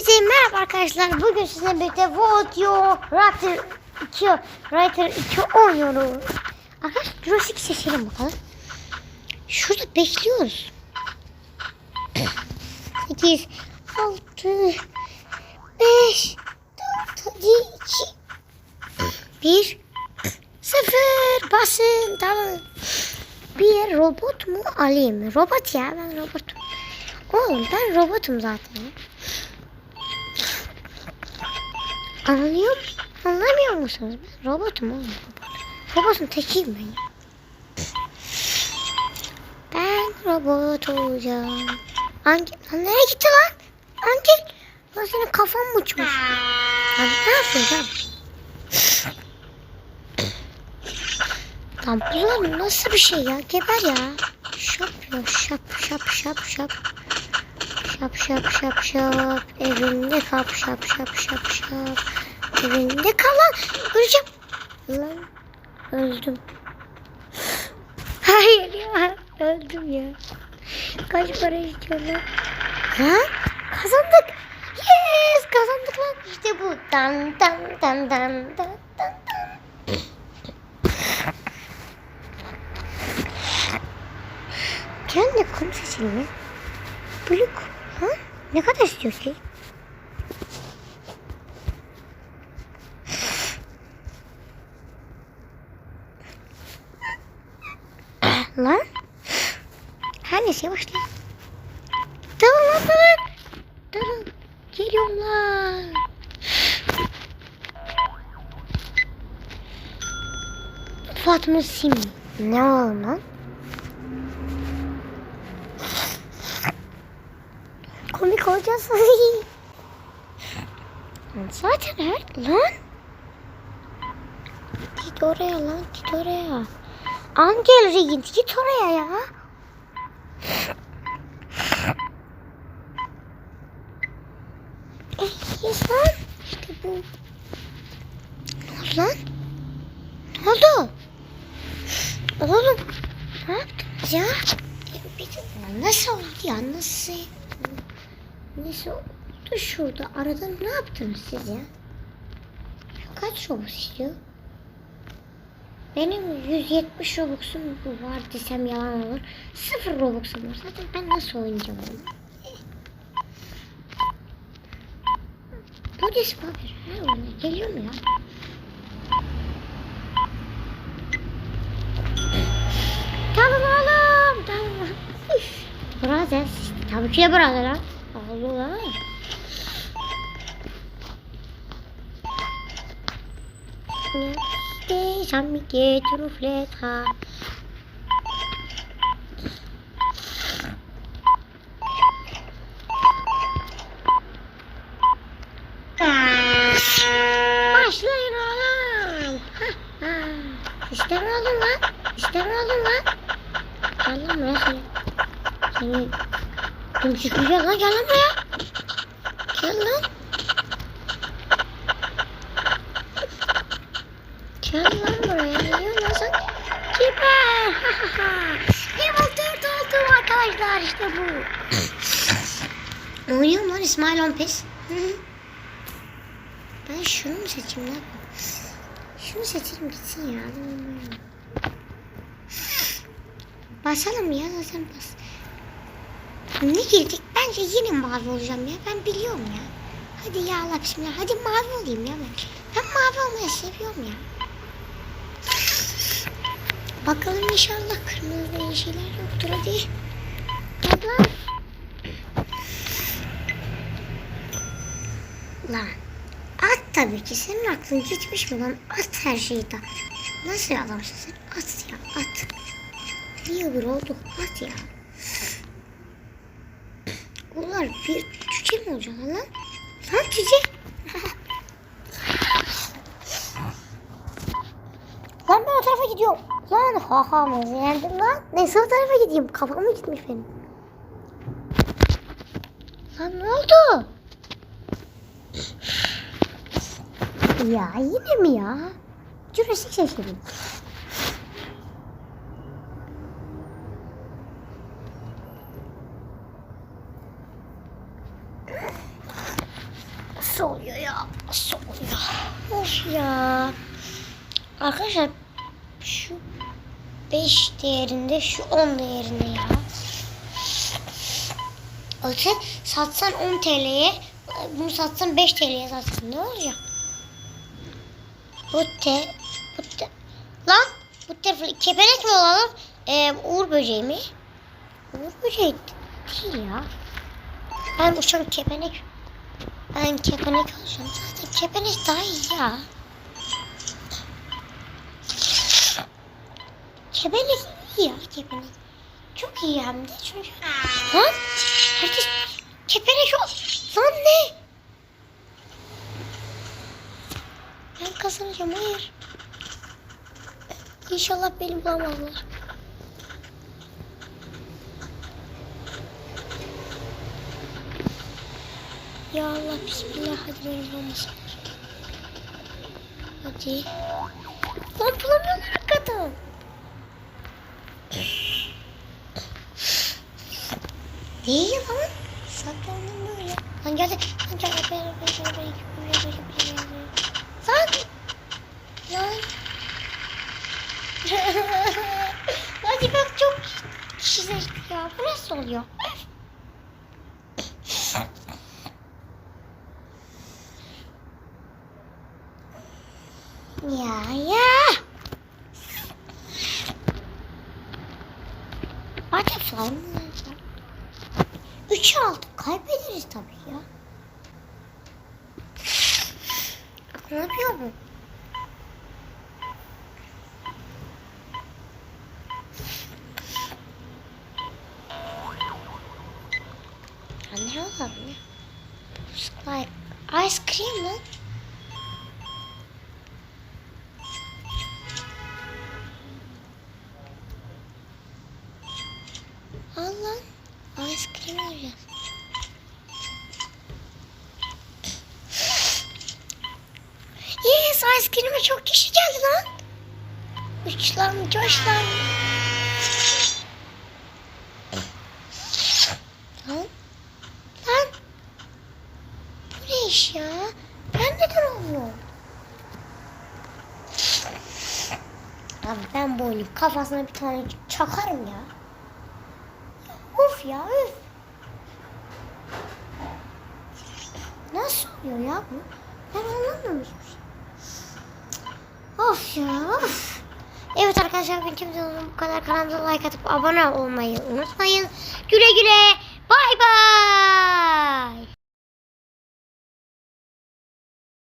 Hepinize merhaba arkadaşlar. Bugün sizinle birlikte Vodyo Writer 2 Writer 2 oynuyoruz. Arkadaşlar Jurassic seçelim bakalım. Şurada bekliyoruz. 8 6 5 4 2 1 0 basın tamam. Bir robot mu alayım? Robot ya ben robotum. Oğlum ben robotum zaten. Anlıyor Anlamıyor musunuz? Ben robotum oğlum. Robot. Robotun tekiyim ben. ya. Ben robot olacağım. Angel, lan nereye gitti lan? Angel, lan senin kafan mı uçmuş? Lan ne yapıyorsun lan? Lan bu nasıl bir şey ya? Geber ya. Şap ya şap şap şap şap. Şap şap şap şap. Evinde kap şap şap şap şap. Evinde kal lan. Öleceğim. Lan öldüm. Hayır ya. Öldüm ya. Kaç para istiyor lan? Ha? Kazandık. Yes kazandık lan. İşte bu. Dan dan dan dan dan dan. dan. Kendi seçelim ya. Blok. Ha? Ne kadar istiyor ki? lan. Her neyse yavaşla. Tamam lan tamam. Tamam. Geliyorlar. Fatma Sim. Ne oldu lan? Komik olacağız. Zaten her lan. Git oraya lan git oraya. Angel Regent git oraya ya. Lan. İşte bu. Ne oldu lan? Ne oldu? Oğlum ne yaptınız ya? De- Nasıl oldu ya nasıl? Nasıl oldu şurada? Arada ne yaptınız siz ya? Kaç robux istiyor? Benim 170 Robux'um var desem yalan olur. Sıfır Robux'um var. Zaten ben nasıl oynayacağım onu? Her oyuna geliyor mu ya? Tamam oğlum. Tamam. Brother. Tabii ki brother ha. Allah. Des amigues, tu nous flétras. Başlayın oğlum. Ha, ha. Ne oldu lan? İşte ne oldu lan? Gel lan buraya seni. Seni tüm çıkacak lan gel lan buraya. Gel lan. Gel lan buraya. Ne diyorsun lan sen? Ha. Level 4 oldum arkadaşlar işte bu. Oynuyorum lan İsmail Ompes. Ben şunu mu seçeyim lan? Şunu seçelim gitsin ya. Basalım ya zaten bas. Ne girdik? Bence yine mavi olacağım ya. Ben biliyorum ya. Hadi ya Allah bismillah. Hadi mavi olayım ya ben. Ben mavi olmayı seviyorum ya. Bakalım inşallah kırmızı iyi şeyler yoktur hadi. Hadi. Lan. At tabii ki. Senin aklın gitmiş mi lan? At her şeyi de. Nasıl adamsın sen? At ya at. Bir olduk? At ya. Bunlar bir cüce mi olacak lan? Lan cüce. lan ben o tarafa gidiyorum. Lan ha ha yendim lan? Neyse o tarafa gideyim. Kafam mı gitmiş benim? Lan ne oldu? Ya yine mi ya? Jurassic seçelim. Nasıl oluyor ya? Nasıl oluyor? Of ya. Arkadaşlar şu 5 değerinde şu 10 değerinde ya. Olsa satsan 10 TL'ye bunu satsan 5 TL'ye satsan ne olacak? Bu te bu te lan bu te kepenek mi olalım? Ee, uğur böceği mi? Uğur böceği değil ya. Ben uçan kepenek ben kepenek alacağım. Zaten kepenek daha iyi ya. Kepenek iyi ya kepenek. Çok iyi hem de çünkü. Lan herkes kepenek ol. Lan ne? Ben kazanacağım hayır. İnşallah beni bulamazlar. Ya Allah bismillah hadi beni bulamasınlar. Hadi. Lan bulamıyorlar hakikaten. Değil lan. Saklandım böyle. Lan geldi. Lan böyle böyle böyle böyle böyle böyle böyle. Lan. Lan. Hadi bak çok çizildi ya. Bu nasıl oluyor? Ya ya. Butterfly mı? Üç aldık. Kaybederiz tabii ya. Ne yapıyor bu? Ya ne olabilir? Like ice cream lan. Al lan. Ice cream alacağız. Yes ice cream'e çok kişi geldi lan. Üç lan coş lan. Lan. Bu ne iş ya? Ben neden olmuyor? Abi ben bu oyunu kafasına bir tane çakarım ya. Of ya öf. Nasıl oluyor ya bu? Ben anlamamışım. Of ya of. Evet arkadaşlar benim videom bu kadar. Kanalımıza like atıp abone olmayı unutmayın. Güle güle. Bay bay.